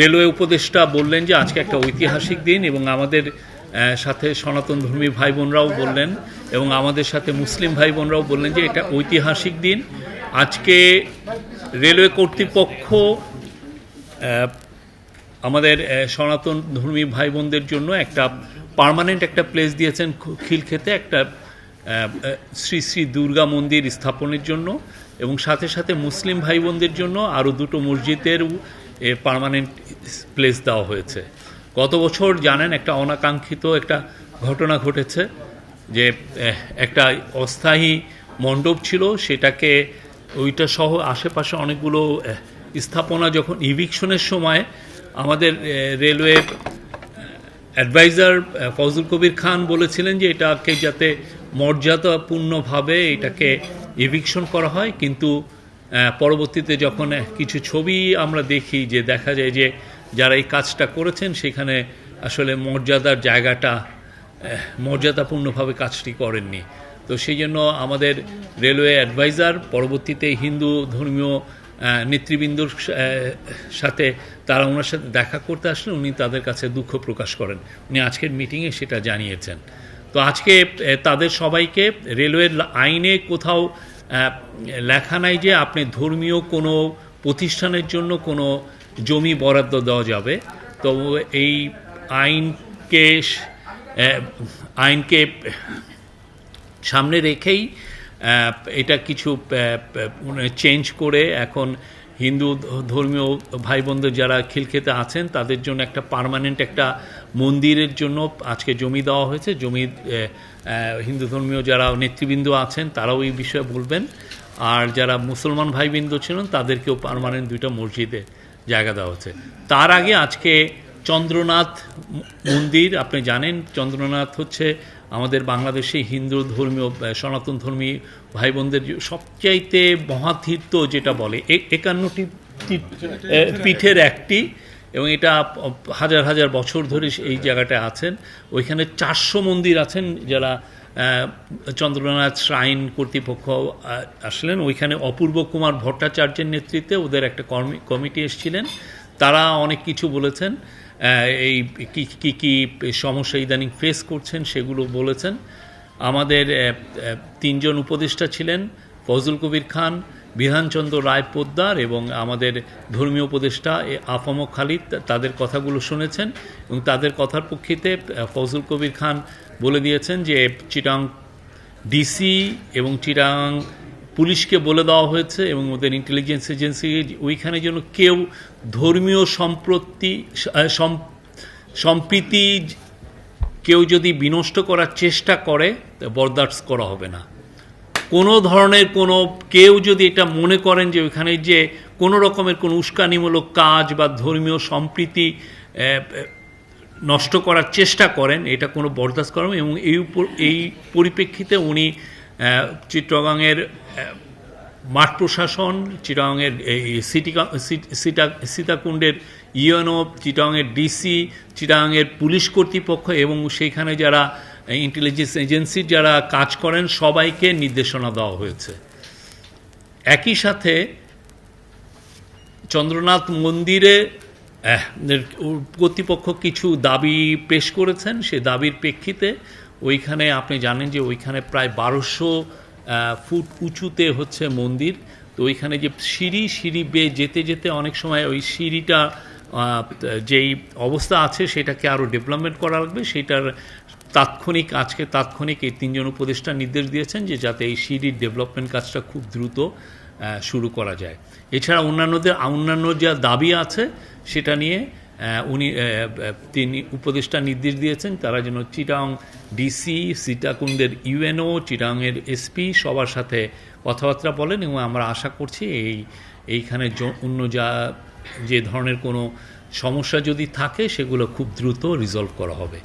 Railway উপদেষ্টা বললেন যে, আজকে একটা ঐতিহাসিক দিন এবং আমাদের সাথে সনাতন ধর্মী ভাই বোনরাও বললেন এবং আমাদের সাথে মুসলিম ভাই বোনরাও বললেন যে, এটা ঐতিহাসিক দিন। আজকে রেলওয়ে কর্তৃপক্ষ আমাদের সনাতন ধর্মী ভাই বোনদের জন্য একটা পার্মানেন্ট একটা প্লেস দিয়েছেন খিলক্ষেতে একটা শ্রী শ্রী দুর্গা মন্দির স্থাপনের জন্য এবং সাথে সাথে মুসলিম ভাই বোনদের জন্য আরও দুটো মসজিদের পার্মানেন্ট প্লেস দেওয়া হয়েছে। গত বছর জানেন একটা অনাকাঙ্ক্ষিত একটা ঘটনা ঘটেছে যে একটা অস্থায়ী মণ্ডপ ছিল, সেটাকে ওইটা সহ আশেপাশে অনেকগুলো স্থাপনা যখন ইভিকশনের সময় আমাদের রেলওয়ে অ্যাডভাইজার ফজল কবির খান বলেছিলেন যে এটাকে যাতে মর্যাদাপূর্ণভাবে এটাকে ইভিকশন করা হয়, কিন্তু পরবর্তীতে যখন কিছু ছবি আমরা দেখি যে দেখা যায় যে যারা এই কাজটা করেছেন, সেখানে আসলে মর্যাদার জায়গাটা মর্যাদাপূর্ণভাবে কাজটি করেননি। তো সেই জন্য আমাদের রেলওয়ে অ্যাডভাইজার, পরবর্তীতে হিন্দু ধর্মীয় নেতৃবৃন্দর সাথে তারা ওনার সাথে দেখা করতে আসলে উনি তাদের কাছে দুঃখ প্রকাশ করেন। উনি আজকের মিটিংয়ে সেটা জানিয়েছেন। তো আজকে তাদের সবাইকে রেলওয়ের আইনে কোথাও লেখা নাই যে আপনি ধর্মীয় কোনো প্রতিষ্ঠানের জন্য কোনো জমি বরাদ্দ দেওয়া যাবে। তো এই আইনকে আইনকে সামনে রেখেই এটা কিছু চেঞ্জ করে এখন হিন্দু ধর্মীয় ভাই বোনদের যারা খিলখেতে আছেন, তাদের জন্য একটা পার্মানেন্ট একটা মন্দিরের জন্য আজকে জমি দেওয়া হয়েছে। জমি হিন্দু ধর্মীয় যারা নেতৃবৃন্দ আছেন, তারাও এই বিষয়ে বলবেন। আর যারা মুসলমান ভাইবৃন্দ ছিলেন, তাদেরকেও পারমানেন্ট দুইটা মসজিদে জায়গা দেওয়া হচ্ছে তার আগে আজকে চন্দ্রনাথ মন্দির, আপনি জানেন, চন্দ্রনাথ হচ্ছে আমাদের বাংলাদেশে হিন্দু ধর্মীয় সনাতন ধর্মী ভাই বোনদের সবচাইতে মহাতীর্থ যেটা বলে একান্নটি পিঠের একটি এবং এটা হাজার হাজার বছর ধরে এই জায়গাটায় আছেন। ওইখানে চারশো মন্দির আছেন যারা চন্দ্রনাথ শ্রাইন কর্তৃপক্ষ আসলেন। ওইখানে অপূর্ব কুমার ভট্টাচার্যের নেতৃত্বে ওদের একটা কর্মি- কমিটি এসেছিলেন। তারা অনেক কিছু বলেছেন। এই কী কী সমস্যা ইদানিং ফেস করছেন সেগুলো বলেছেন। আমাদের তিনজন উপদেষ্টা ছিলেন ফজল কবির খান বিধানচন্দ্র রায় পোদ্দার এবং আমাদের ধর্মীয় উপদেষ্টা আফম খালিদ তাদের কথাগুলো শুনেছেন এবং তাদের কথার প্রেক্ষিতে আহ, ফজল কবির খান বলে দিয়েছেন যে চিটাং ডিসি এবং চিটাং পুলিশকে বলে দেওয়া হয়েছে এবং ওদের ইন্টেলিজেন্স এজেন্সি ওইখানে যেন কেউ ধর্মীয় সম্প্রতি সম্প্রীতি কেউ যদি বিনষ্ট করার চেষ্টা করে বরদাস্ত করা হবে না। কোনো ধরনের কোনো, কেউ যদি এটা মনে করেন যে ওইখানে যে কোনো রকমের কোনো উস্কানিমূলক কাজ বা ধর্মীয় সম্প্রীতি নষ্ট করার চেষ্টা করেন, এটা কোনো বরদাস্ত করেন এবং এই উপর, এই পরিপ্রেক্ষিতে উনি আহ, চিত্রগাংয়ের মাঠ প্রশাসন চিটাংয়ের এই সিটি সিটা- সীতাকুণ্ডের ইউএনও চিটাংয়ের ডিসি চিটাংয়ের পুলিশ কর্তৃপক্ষ এবং সেইখানে যারা ইন্টেলিজেন্স এজেন্সির যারা কাজ করেন সবাইকে নির্দেশনা দেওয়া হয়েছে। একই সাথে চন্দ্রনাথ মন্দিরে কর্তৃপক্ষ কিছু দাবি পেশ করেছেন। সে দাবির প্রেক্ষিতে ওইখানে আপনি জানেন যে ওইখানে প্রায় বারোশো ফুট উঁচুতে হচ্ছে মন্দির। তো ওইখানে যে সিঁড়ি সিঁড়ি বেয়ে যেতে যেতে অনেক সময় ওই সিঁড়িটা যেই অবস্থা আছে সেটাকে আরও ডেভেলপমেন্ট করা লাগবে। সেটার তাৎক্ষণিক, আজকে তাৎক্ষণিক এই তিনজন উপদেষ্টা নির্দেশ দিয়েছেন যে যাতে এই সিঁড়ির ডেভেলপমেন্ট কাজটা খুব দ্রুত শুরু করা যায়। এছাড়া অন্যান্যদের, অন্যান্য যা দাবি আছে সেটা নিয়ে উনি তিনি উপদেষ্টা নির্দেশ দিয়েছেন, তারা যেন চিটাং ডিসি সীতাকুণ্ডের ইউএনও চিটাংয়ের এসপি সবার সাথে কথাবার্তা বলেন এবং আমরা আশা করছি এই, এইখানে অন্য যা, যে ধরনের কোনো সমস্যা যদি থাকে, সেগুলো খুব দ্রুত রিজলভ করা হবে।